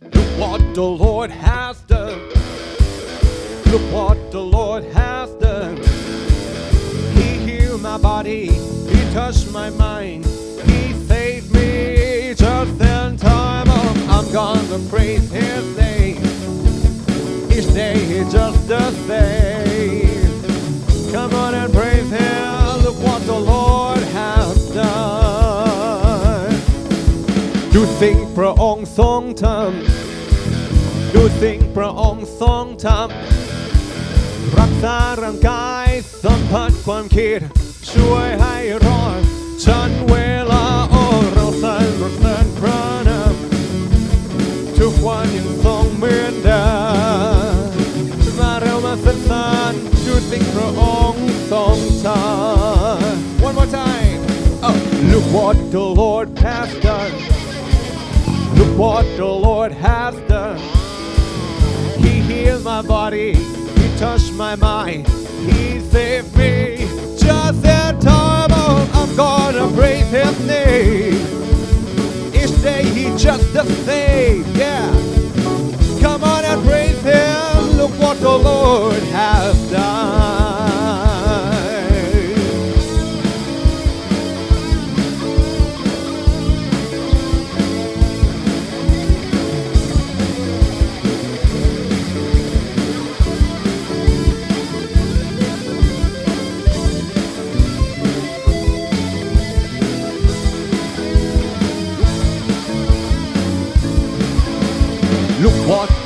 What the Lord has done. Look what the Lord has done. He healed my body, He touched my mind, He saved me just in time. I'm gonna praise His name. Each day is just the same. Come on and praise Him. Look what the Lord has สิ่งพระองค์ทรงทำดูสิ่งพระองค์ทรงทำรักษาร่างกายสัมผัสความคิด ช่วยให้รอดฉันเวลาโอ้เราสรรเสริญพระนามทุกวันยังทรงเหมือนเดิมมาเร็วมาสรรเสริญดูสิ่งพระองค์ทรงทำ One more time oh. Look what the Lord has done what the Lord has done He healed my body, He touched my mind, He saved me just in time. Oh, I'm gonna praise His name. Each day He just the same, yeah. Come on and praise Him. Look what the Lord has done.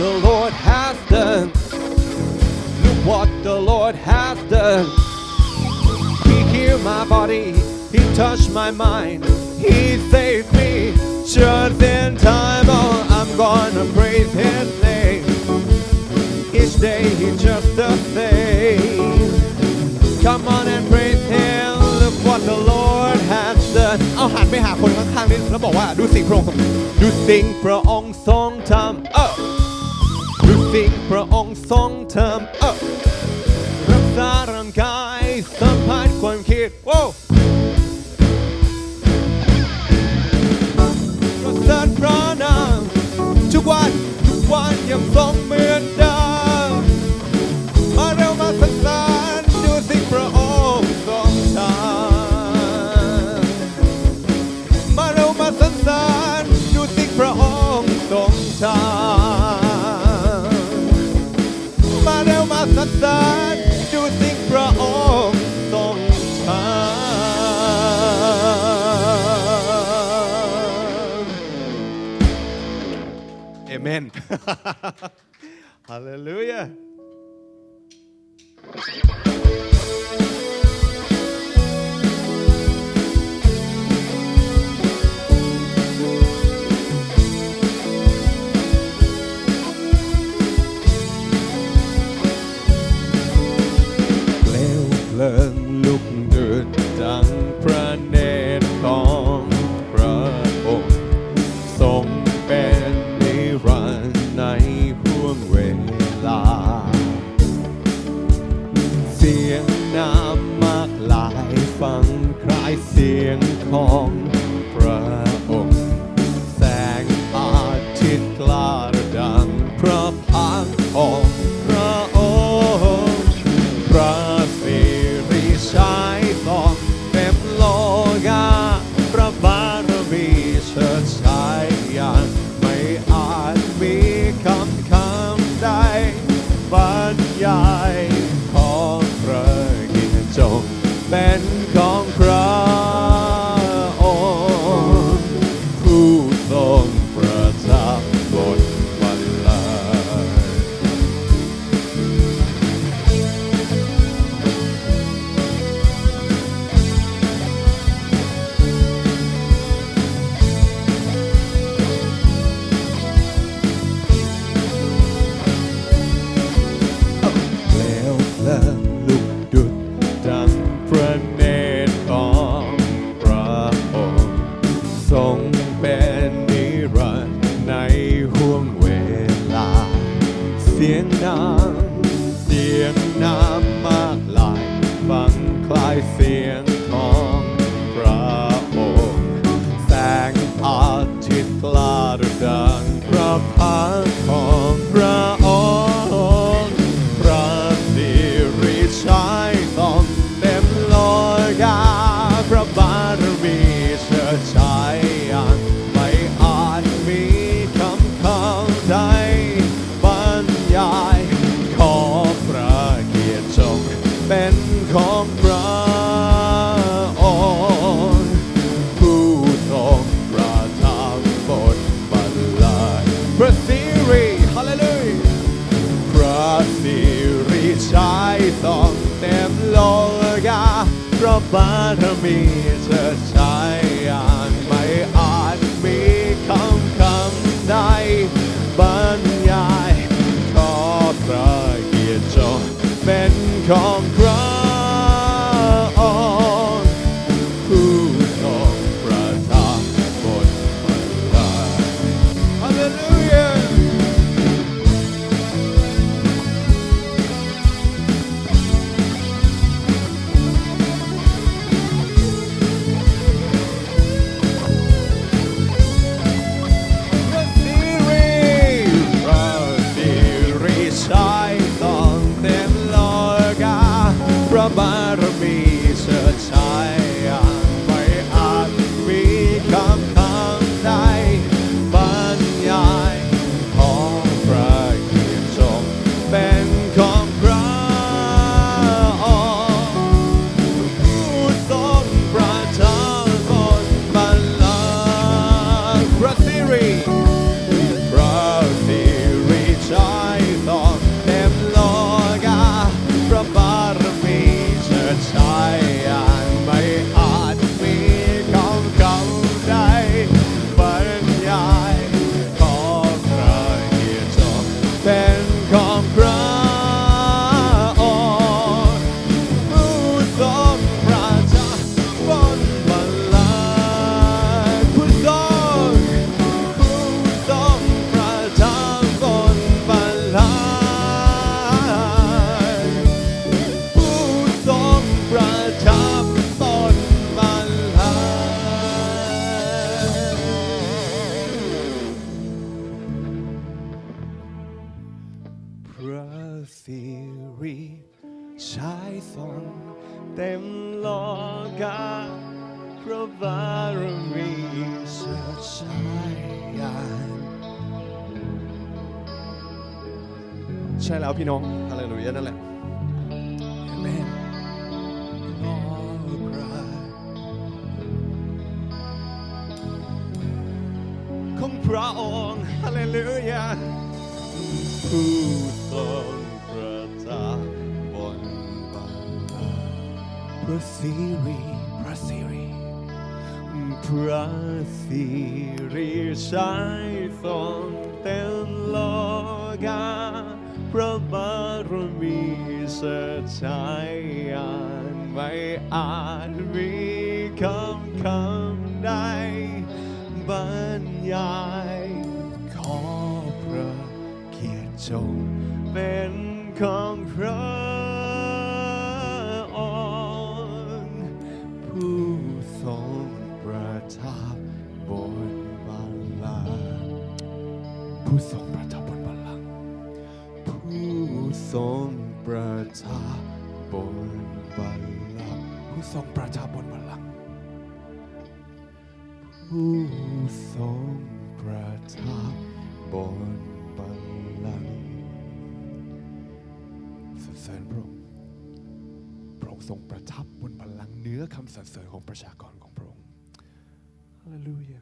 the Lord has done. Look what the Lord has done. He healed my body. He touched my mind. He saved me just in time. Oh, I'm gonna praise His name. Each day He's just the same. Come on and praise Him. Look what the Lord has done. เอาหันไปหาคนข้างๆนิดแล้วบอกว่าดูสิ่งพระองค์ทำดูสิ่งพระองค์ทรงทำเออ ดูสิ่งพระองค์ทรงทำเออ ว เริชายทรงเต็มโลกาพระบารมีเชิดชายยานใช่แล้วพี่น้องฮาเลลูยานั่นแหละเอเมนอพระของพระองค์ฮาเลลูยาผู้ทรง ระสิริพระสิริพระสิริใช้ทรงเต็มโลกาพระบารมีเสถิฐายานไม่อาจมีคำคำใดบรรยายขอพระเกียรติจงเป็นของพระ ทรงประทับบนบัลลังก์ผู้ทรงประทับบนบัลลังก์สรรเสริญพระองค์พระองค์ทรงประทับบนบัลลังก์เหนื้อคำสรรเสริญของประชากรของพระองค์ฮาเลลูยา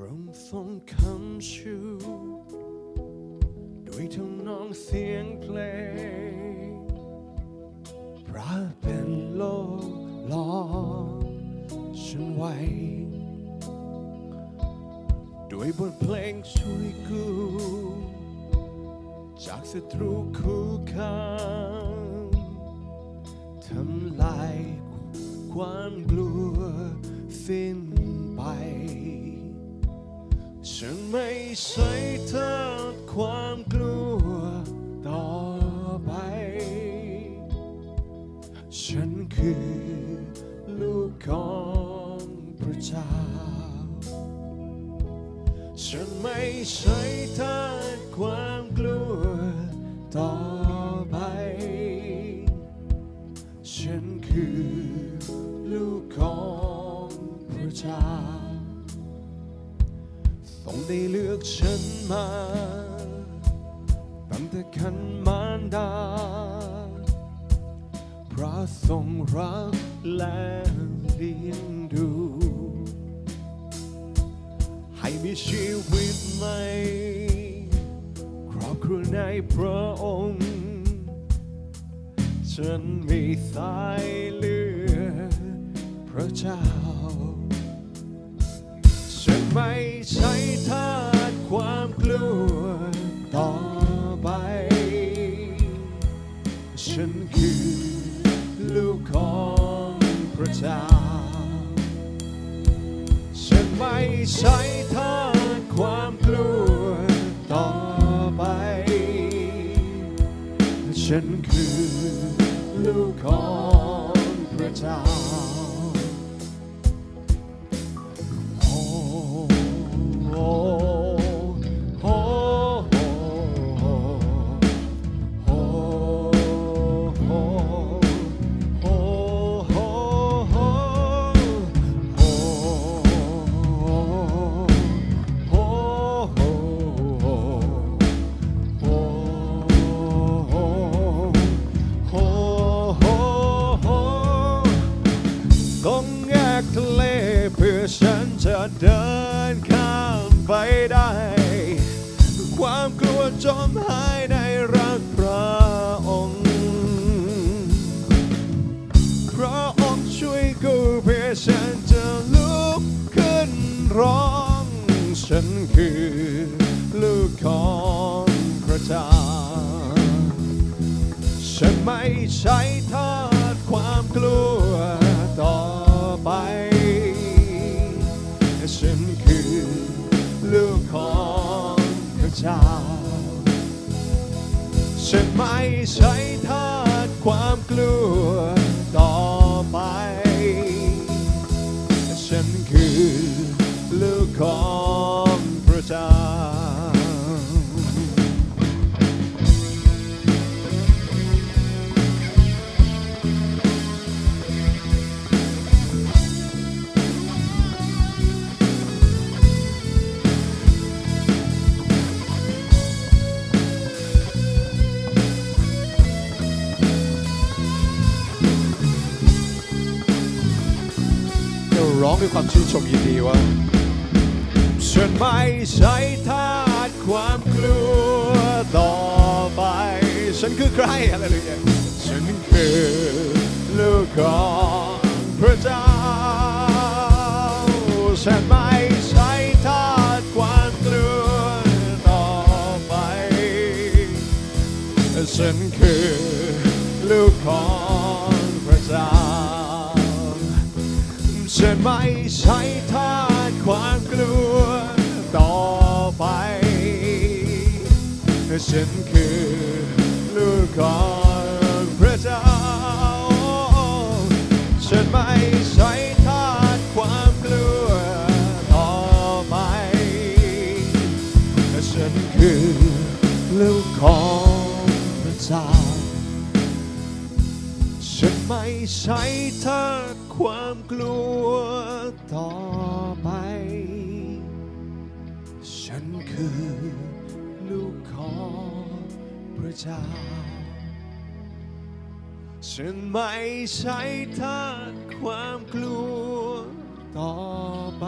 ระองค์ทรงคำชูด้วยทำนองเสียงเพลง พระเป็นโลกลอมฉันไว้ ด้วยบทเพลงช่วยกูจากศัตรูคู่ข้างทำลายความกลัวสิ้นันไม่ใช่เธอความกลัวต่อไป ฉันคือลูกของพระเจ้า ฉันไม่ใช่เธอความ ตั้งแต่คันมารดา พระทรงรักและเลี้ยงดู ให้มีชีวิตใหม่ครอบครัวในพระองค์ ฉันมีสายเลือดพระเจ้า ลูกของพระเจ้า ฉันไม่ใช่ทาความกลัวต่อไป ฉันคือลูกของพระเจ้าโอ้ นจะเดินข้ามไปได้ ความกลัวจมหายในรักพระองค์พระองค์ช่วยกูเพื่อฉันจะลุกขึ้นร้อง ฉันคือลูกของพระเจ้าฉันไม่ใช่ทาสความกลัวต่อไป เจ้า ฉันไม่ใช่ทาสความกลัว ด้วยความชื่นชมยินดีว่า ฉันไม่ใช่ทาสความกลัวต่อไป ฉันคือใครอะไรเลยฉันคือลูกของพระเจ้า ฉันไม่ใช่ทาสความกลัวต่อไป ฉันคือลูกของ ฉันไม่ใช่ทาสความกลัวต่อไป ฉันคือลูกของพระเจ้า ฉันไม่ใช่ทาสความกลัวต่อไป ฉันคือลูกของพระเจ้า ฉันไม่ใช่ทาสความกลัว จ้า ฉันไม่ใช่ทาสความกลัวต่อไป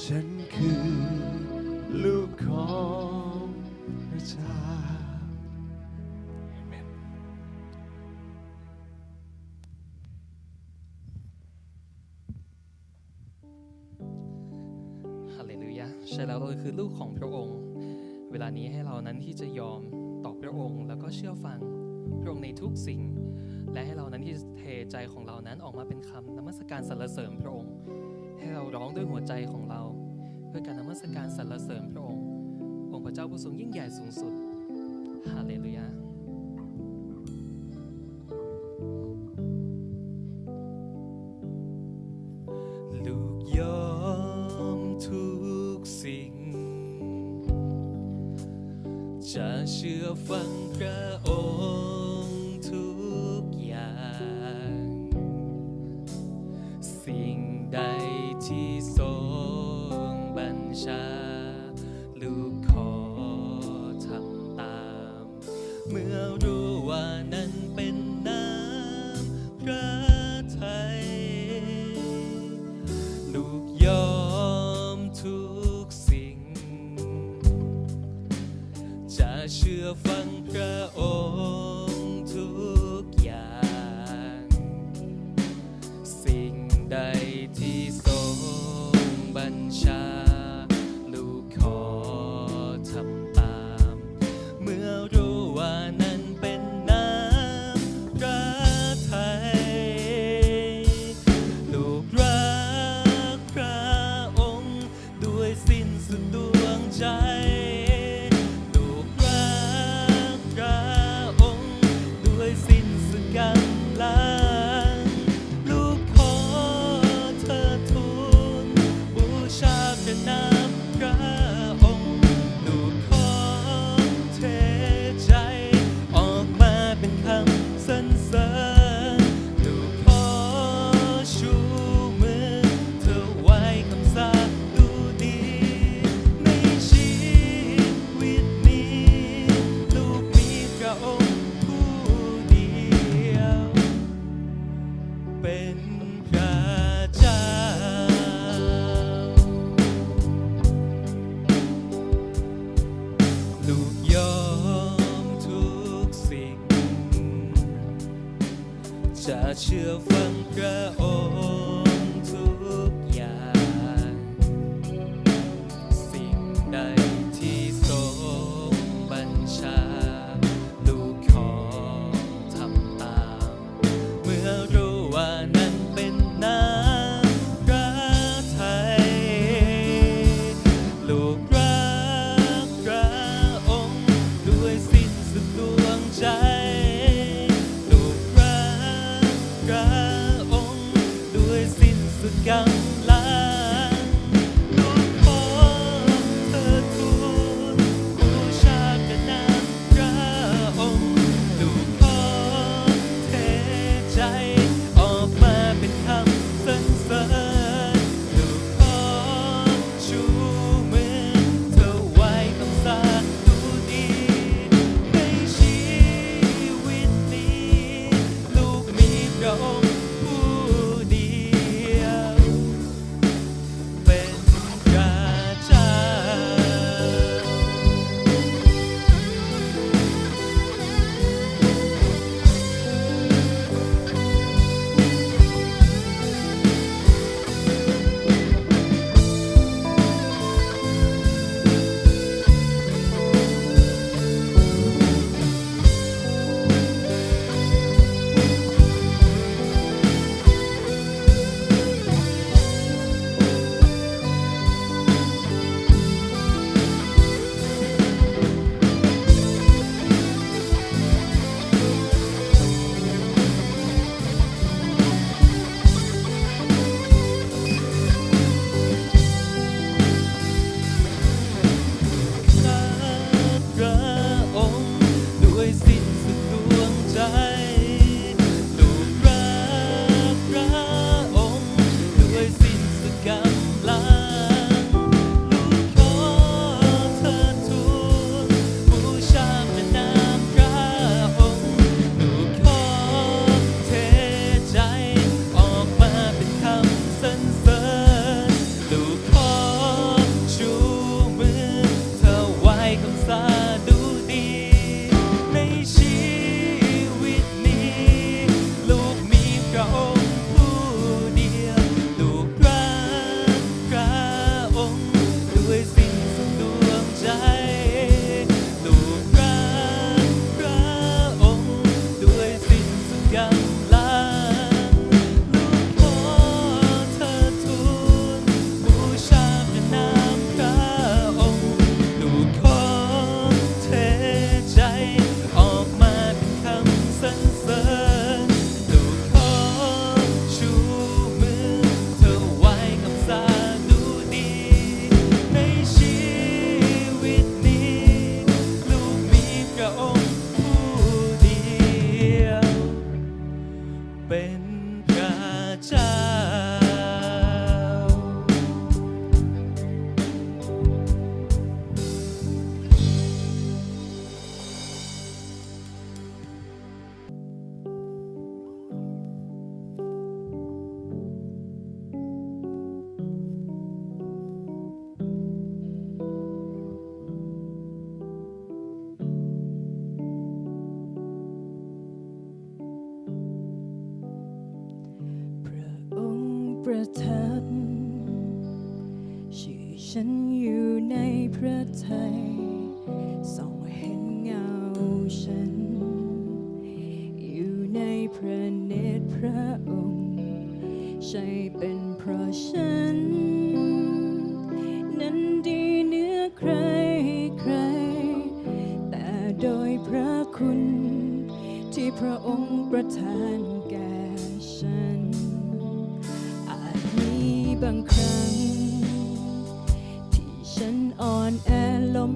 ฉันคือลูกของพระเจ้าฮาเลลูยาใช่แล้วเราคือลูกของพระองค์ เวลานี้ให้เรานั้นที่จะยอมต่อพระองค์ แล้วก็เชื่อฟังพระองค์ในทุกสิ่ง และให้เรานั้นที่เทใจของเรานั้นออกมาเป็นคำนมัสการสรรเสริญพระองค์ ให้เราร้องด้วยหัวใจของเรา เพื่อการนมัสการสรรเสริญพระองค์องค์พระเจ้าผู้ทรงยิ่งใหญ่สูงสุดฮาเลลูยา จะเชื่อฟังพระองค์ เชื่อฟังพระ เ็นเพราะฉัน นั้นดีเหนือใครใคร แต่โดยพระคุณ ที่พระองค์ประทานแก่ฉัน อาจมีบางครั้ง ที่ฉันอ่อนแอล้ม